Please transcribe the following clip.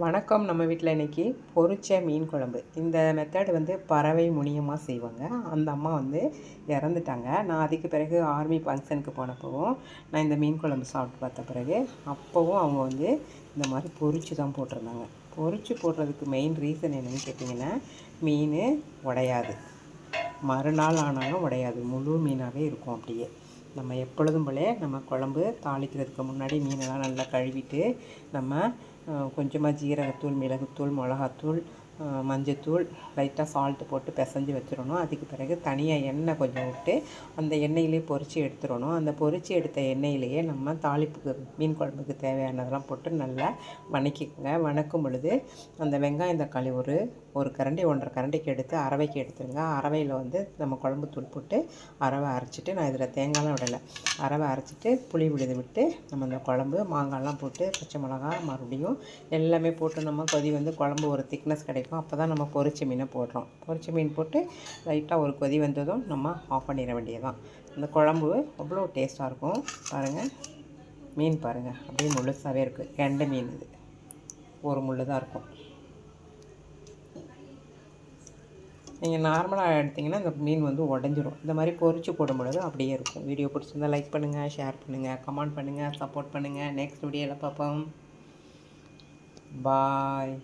வணக்கம் நம்ம வீட்டில் இன்றைக்கி பொரிச்ச மீன் குழம்பு. இந்த மெத்தட் வந்து பறவை முனியமாக செய்வாங்க. அந்த அம்மா வந்து இறந்துட்டாங்க. நான் அதுக்கு பிறகு ஆர்மி ஃபங்க்ஷனுக்கு போனப்போவும் நான் இந்த மீன் குழம்பு சாப்பிட்டு பார்த்த பிறகு அப்போவும் அவங்க வந்து இந்த மாதிரி பொரிச்சு தான் போட்டிருந்தாங்க. பொரிச்சு போடுறதுக்கு மெயின் ரீசன் என்னென்னு கேட்டிங்கன்னா மீன் உடையாது. மறுநாள் ஆனாலும் உடையாது. முழு மீனாகவே இருக்கும் அப்படியே. நம்ம எப்பொழுதும் போல நம்ம குழம்பு தாளிக்கிறதுக்கு முன்னாடி மீனெல்லாம் நல்லா கழுவிட்டு நம்ம கொஞ்சமாக ஜீரகத்தூள் மிளகுத்தூள் மிளகாத்தூள் மஞ்சத்தூள் லைட்டாக சால்ட்டு போட்டு பிசைஞ்சு வச்சிடணும். அதுக்கு பிறகு தனியாக எண்ணெய் கொஞ்சம் விட்டு அந்த எண்ணெயிலே பொரித்து எடுத்துடணும். அந்த பொரித்து எடுத்த எண்ணெயிலேயே நம்ம தாளிப்புக்கு மீன் குழம்புக்கு தேவையானதெல்லாம் போட்டு நல்லா வணக்கிக்கோங்க. வணக்கும் பொழுது அந்த வெங்காயம் தக்காளி ஒரு ஒரு கரண்டி ஒன்றரை கரண்டிக்கு எடுத்து அரவைக்கு எடுத்துருங்க. அரவையில் வந்து நம்ம குழம்பு தூள் போட்டு அரவை அரைச்சிட்டு நான் இதில் தேங்காய்லாம் விடலை. அரவை அரைச்சிட்டு புளி விழுது விட்டு நம்ம அந்த குழம்பு மாங்காய்லாம் போட்டு பச்சை மிளகா மறுபடியும் எல்லாமே போட்டு நம்ம கொதி வந்து குழம்பு ஒரு திக்னஸ் கிடைக்கும். இருக்கும். அப்போ தான் நம்ம பொரிச்ச மீனை போடுறோம். பொரிச்ச மீன் போட்டு லைட்டாக ஒரு கொதி வந்ததும் நம்ம ஆஃப் பண்ணிட வேண்டியதுதான். இந்த குழம்பு அவ்வளோ டேஸ்ட்டாக இருக்கும். பாருங்கள் மீன் பாருங்கள் அப்படியே முழுசாகவே இருக்குது கெண்டை மீன் இது. ஒரு முள் தான் இருக்கும் நீங்கள் நார்மலாக எடுத்திங்கன்னா இந்த மீன் வந்து உடஞ்சிரும். இந்த மாதிரி பொறிச்சு போடும் பொழுது அப்படியே இருக்கும். வீடியோ பிடிச்சிருந்தால் லைக் பண்ணுங்கள் ஷேர் பண்ணுங்கள் கமெண்ட் பண்ணுங்கள் சப்போர்ட் பண்ணுங்கள் நெக்ஸ்ட் வீடியோவில் பார்ப்போம். பாய்